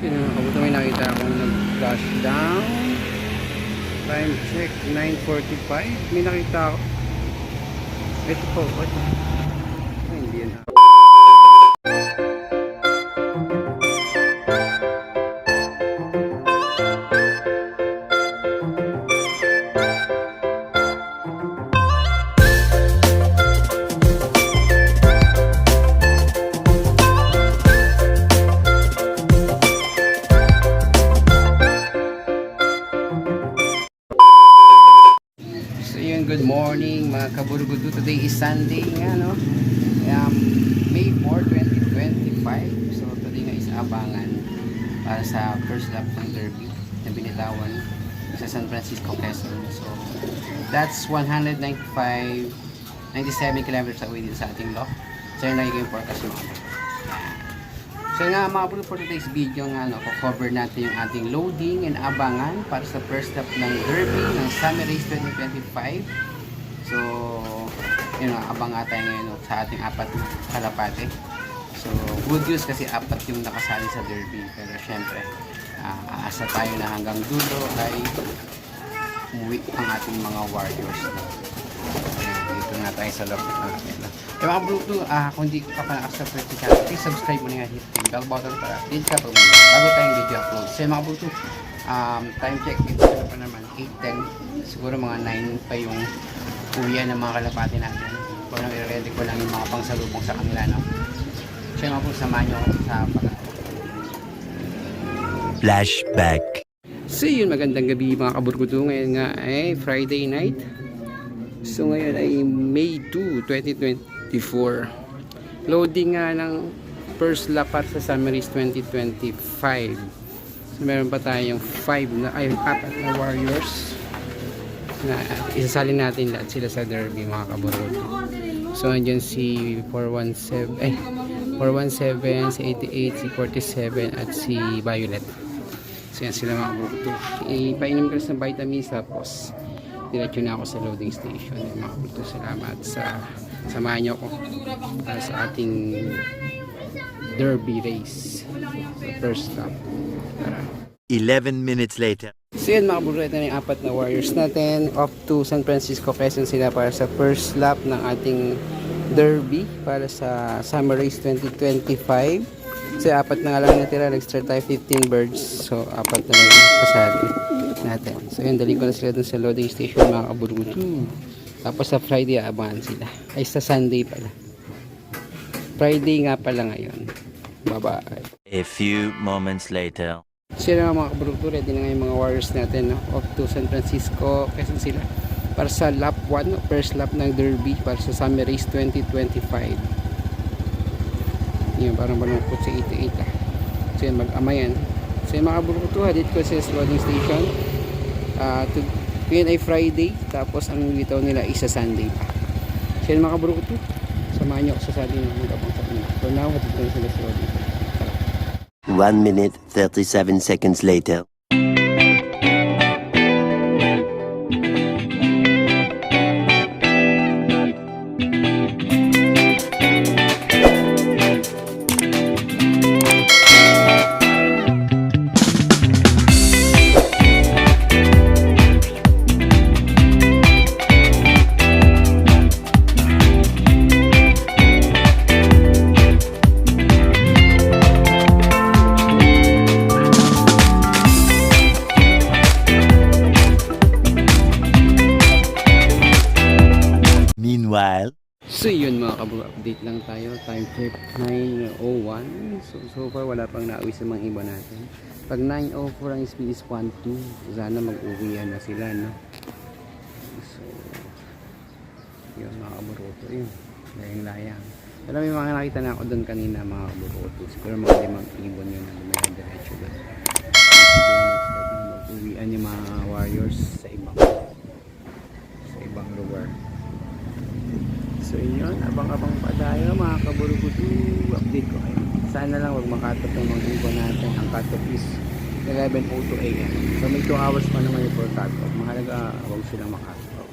Sino mga kabuto may nakita akong nag-flash down. Time check 9.45. May nakita ako. Ito po. Ito. Ay, hindi yan. Kaburugudu. Today is Sunday nga, no? Um, May 4, 2025. So today nga is abangan para sa first lap ng Derby na binitawan sa San Francisco, Quezon. So that's 195, 97 kilometers away dito sa ating lock. So yun lagi ko yung forecast mo. So nga mga bro, for today's video nga, no, cover natin yung ating loading and abangan para sa first step ng Derby ng Summer Race 2025. So, yun abang nga tayo ngayon sa ating apat na kalapate. So, good news kasi apat yung nakasali sa Derby. Pero syempre, ah, aasa tayo na hanggang dulo ay umuwi ang ating mga warriors. No? Dito na tayo sa loob ng no? Eh mga bro, ah, kung di ka pa nakasubscribe sa channel, please subscribe mo nga hit yung bell button para din ka pag bago tayong video upload. So mga bro, um, time check, ito na pa naman, 8.10, siguro mga 9 pa yung uwian ng mga kalapati natin. Kung nang i-ready ko lang yung mga pangsalubong sa kanila, no? So yung mga bro, samahan nyo ako sa pag Flashback. So yun, magandang gabi mga kaburgudo. Ngayon nga ay Friday night. So ngayon ay May 2, 2024. Loading nga ng first lap para sa Summer Race 2025. So meron pa tayong 5 na, ay 4 na warriors na isasali natin lahat sila sa derby mga kaburgudo. So andyan si 417, ay 417, si 88, si 47 at si Violet. So yan sila mga bulto. Ipainom ko ng vitamins tapos diretso na ako sa loading station. Yan, mga bulto, salamat sa samahan niyo ako para sa ating derby race. So, first stop. Tara. 11 minutes later. So yun mga bulto, ito na yung apat na warriors natin. Off to San Francisco, Quezon sila para sa first lap ng ating derby para sa Summer Race 2025. So, apat na nga lang natira. Nag-start tayo 15 birds. So, apat na lang yung pasali natin. So, yun. Dali ko na sila dun sa loading station mga kaburuto. Tapos sa Friday, aabangan sila. Ay, sa Sunday pala. Friday nga pala ngayon. Bye-bye. A few moments later. Sila mga kaburuto, ready na nga yung mga warriors natin. No? Off to San Francisco, Quezon sila. Para sa lap 1, no? first lap ng Derby para sa Summer Race 2025. Yun, parang malungkot sa 88 ah. So yun, mag-ama yan. So yun mga kaburuto, hadit ko sa loading station. Uh, yun ay Friday, tapos ang bitaw nila isa Sunday pa. So yun mga kaburuto, samahan nyo ako sa Sunday ng mag-abang sa kanila. For now, hadit ko sa loading station. 1 minute 37 seconds later. Meanwhile, So yun mga kabro, update lang tayo. Time check 9.01. So, so far wala pang nauwi sa mga iba natin. Pag 9.04 ang speed is 1.2. Sana mag-uwian na sila, no? So, yun mga kaburoto. Yun, layang-layang. Pero may mga nakita na ako doon kanina mga kaburoto. Siguro mga limang ibon yun na lumayan diretso doon. Mag-uwian yung mga warriors sa ibang sa ibang lugar. So yun, abang-abang pa tayo mga kaburugutu. Update ko kayo. Sana lang wag makatap ng mga ibon natin. Ang cut-off is 11.02 a.m. So may 2 hours pa naman yung for cut-off. Mahalaga, wag silang makatap.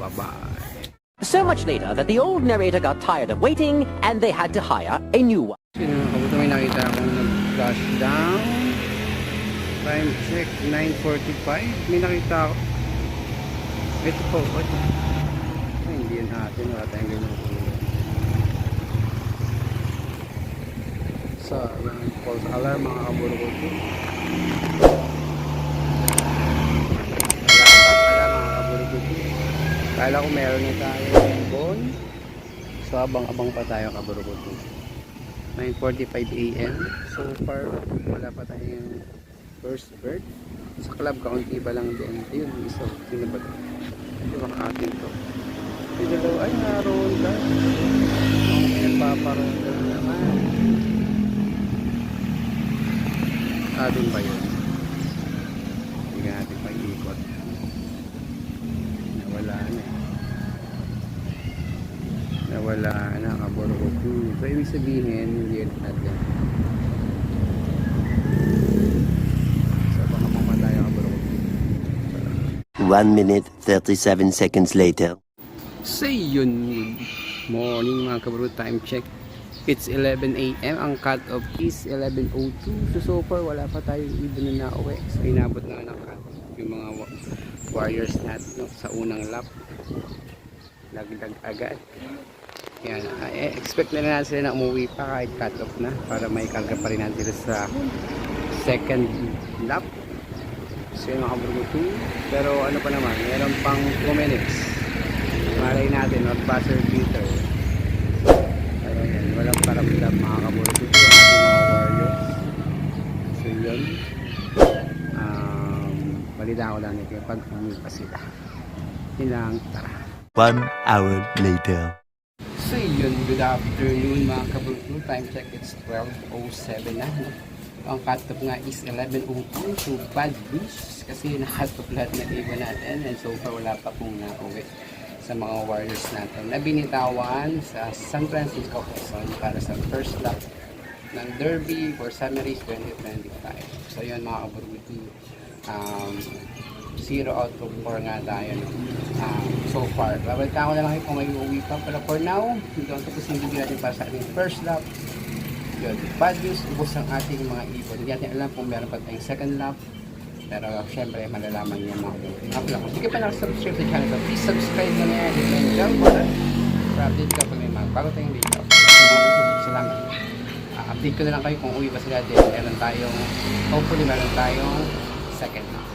Bye-bye. So much later that the old narrator got tired of waiting and they had to hire a new one. Sino mga kabuto may nakita akong nag-flash down. Time check, 9.45. May nakita ako. Ito po, ito. Ay, hindi yan atin. Wala tayong ganyan kulay. Sa, yung false alarm, mga mga kaburukutu. Kala ko meron na tayo yung bone. So, abang-abang pa tayo, kaburukutu. 9.45 a.m. So far, wala pa tayong first bird. Sa club, kaunti pa lang din. Yun, isa. Sino ba ito? Ito baka atin to. Yung dalawa, ay, naroon ka. Nagpaparoon ka naman. Atin ba yun? Hindi ka natin pag-ikot. Nawala na eh. Nawala na, kaboroko. So, ibig sabihin, hindi yun natin. 1 minute 37 seconds later. Say yun, good morning mga kabro, time check. It's 11 a.m. Ang cut off is 11.02. So, so far, wala pa tayo even na nauwi. So, inabot na ng cut yung mga wa- warriors natin no, sa unang lap. Lagdag agad. Yan, ah, eh, expect na lang sila na umuwi pa kahit cut off na para may karga pa rin natin sa second lap. So, yung mga kabro 2. Pero ano pa naman, meron pang 2 minutes. Malay natin, not buzzer beater. Pero yan, walang paramdam mga kaburo. Ito yung ating mga warriors. So yun. Um, balita ko lang ito pag umuwi pa sila. Yun lang, tara. One hour later. So yun, good afternoon mga kabulto. Time check, it's 12.07 na. no? Ang cut-off nga is 11.02 so bad news kasi na-cut-off lahat na iba natin and so far wala pa pong nauwi sa mga warriors natin na binitawan sa San Francisco Quezon para sa first lap ng Derby for Summer Race 2025. So yun mga kabulto. Um, 0 out of 4 nga tayo no? um, so far. Babalitaan ko na lang kung may uuwi pa. Pero for now, ito ang tapos yung video natin para sa ating first lap. Yun. Bad news, ubos ang ating mga ibon. Hindi natin alam kung meron pa tayong second lap. Pero syempre, malalaman niya mga lang. Kung hindi ka pa nakasubscribe sa channel ko, please subscribe na niya. Hit yung bell button para update ka pag may mga bago tayong video. Salamat. Ah, update ko na lang kayo kung uwi pa sila din. Meron tayong, hopefully meron tayong second lap.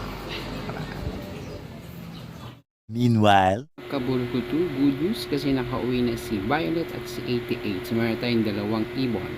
Meanwhile, Kabulkutu, good news kasi nakauwi na si Violet at si 88. So meron tayong dalawang ibon.